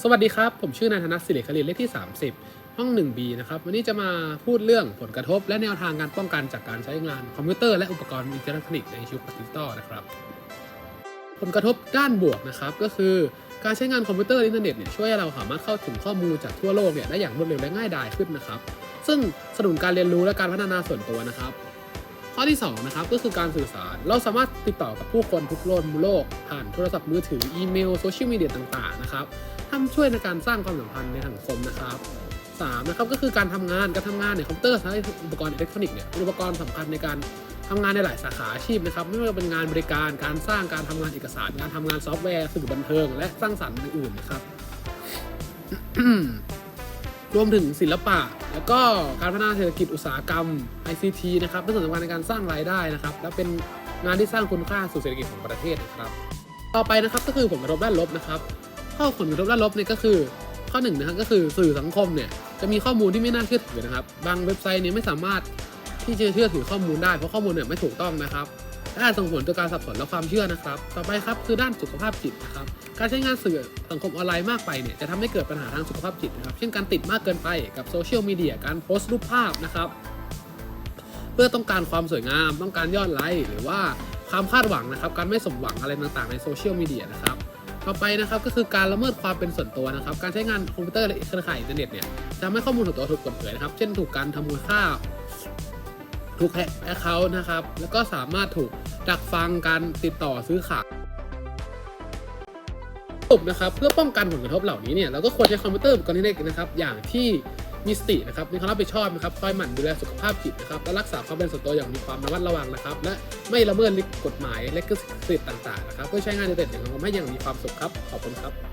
สวัสดีครับ ผมชื่อนายธนศิริคลินเลขที่ 30 ห้อง 1B นะครับ วันนี้จะมาพูดเรื่องผลกระทบและแนวทางการป้องกันจากการใช้งานคอมพิวเตอร์และอุปกรณ์อิเล็กทรอนิกส์ในชีวิตประจำวันนะครับ ผลกระทบด้านบวกนะครับก็คือการใช้งานคอมพิวเตอร์อินเทอร์เน็ตเนี่ยช่วยให้เราสามารถเข้าถึงข้อมูลจากทั่วโลกเนี่ยได้อย่างรวดเร็วและง่ายดายขึ้นนะครับ ซึ่งสนุนการเรียนรู้และการพัฒนาส่วนตัวนะครับ ข้อที่2นะครับก็คือการสื่อสาร เราสามารถติดต่อกับผู้คนทุกโลกโลกผ่านโทรศัพท์มือถืออีเมลโซเชียลมีเดียต่างๆนะครับ ทำช่วยในการสร้างความสัมพันธ์ในสังคมนะครับสามนะครับก็คือการทำงานการทำงานเนี่ยคอมพิวเตอร์ใช้อุปกรณ์อิเล็กทรอนิกส์เนี่ยอุปกรณ์สำคัญในการทำงานในหลายสาขาอาชีพนะครับไม่ว่าจะเป็นงานบริการการสร้างการทำงานเอกสาร การทำงานซอฟต์แวร์สื่อบันเทิง และสร้างสรรค์อื่นๆนะครับรวมถึงศิลปะ แล้วก็การพัฒนาเศรษฐกิจอุตสาหกรรม ICT นะครับเป็นส่วนสำคัญในการสร้างรายได้นะครับ และเป็นงานที่สร้างคุณค่าสู่เศรษฐกิจของประเทศนะครับ ต่อไปนะครับก็คือผลกระทบด้านลบนะครับ ข้อผลกระทบด้านลบเนี่ยก็คือ ข้อหนึ่งนะครับก็คือสื่อสังคมเนี่ยจะมีข้อมูลที่ไม่น่าเชื่อถือนะครับ บางเว็บไซต์เนี่ยไม่สามารถที่จะเชื่อถือข้อมูลได้เพราะข้อมูลเนี่ยไม่ถูกต้องนะครับและอาจส่งผลต่อการสับสนและความเชื่อนะครับ ต่อไปครับคือด้านสุขภาพจิตนะครับ การใช้งานสื่อสังคมออนไลน์มากไปเนี่ยจะทำให้เกิดปัญหาทางสุขภาพจิตนะครับ เช่นการติดมากเกินไปกับโซเชียลมีเดีย การโพสต์รูปภาพนะครับ เพื่อต้องการความสวยงาม ต้องการยอดไลค์หรือว่าความคาดหวังนะครับ การไม่สมหวังอะไรต่างๆในโซเชียลมีเดียนะครับ ต่อไปนะครับก็คือการละเมิดความเป็นส่วนตัวนะครับ การใช้งานคอมพิวเตอร์และเครือข่ายอินเทอร์เน็ตเนี่ยจะทำให้ข้อมูลส่วนตัวถูกเปิดเผยนะครับ เช่นถูกการทำมูลค่า ถูกแฮกแอคเคาท์นะครับ แล้วก็สามารถถูกดักฟังการติดต่อซื้อขายนะครับเพื่อป้องกันผลกระทบเหล่านี้เนี่ยเราก็ควรใช้คอมพิวเตอร์อุปกรณ์อิเล็กทรอนิกส์นะครับ อย่างที่ มีสตินะครับมีความรับผิดชอบนะครับคอยหมั่นดูแลสุขภาพจิตนะครับและรักษาความเป็นส่วนตัวอย่างมีความระมัดระวังนะครับ และไม่ละเมิดกฎหมายและก็สิทธิ์ต่างๆนะครับเพื่อใช้งานในเด็ดอย่างให้อย่างมีความสุขครับขอบคุณครับ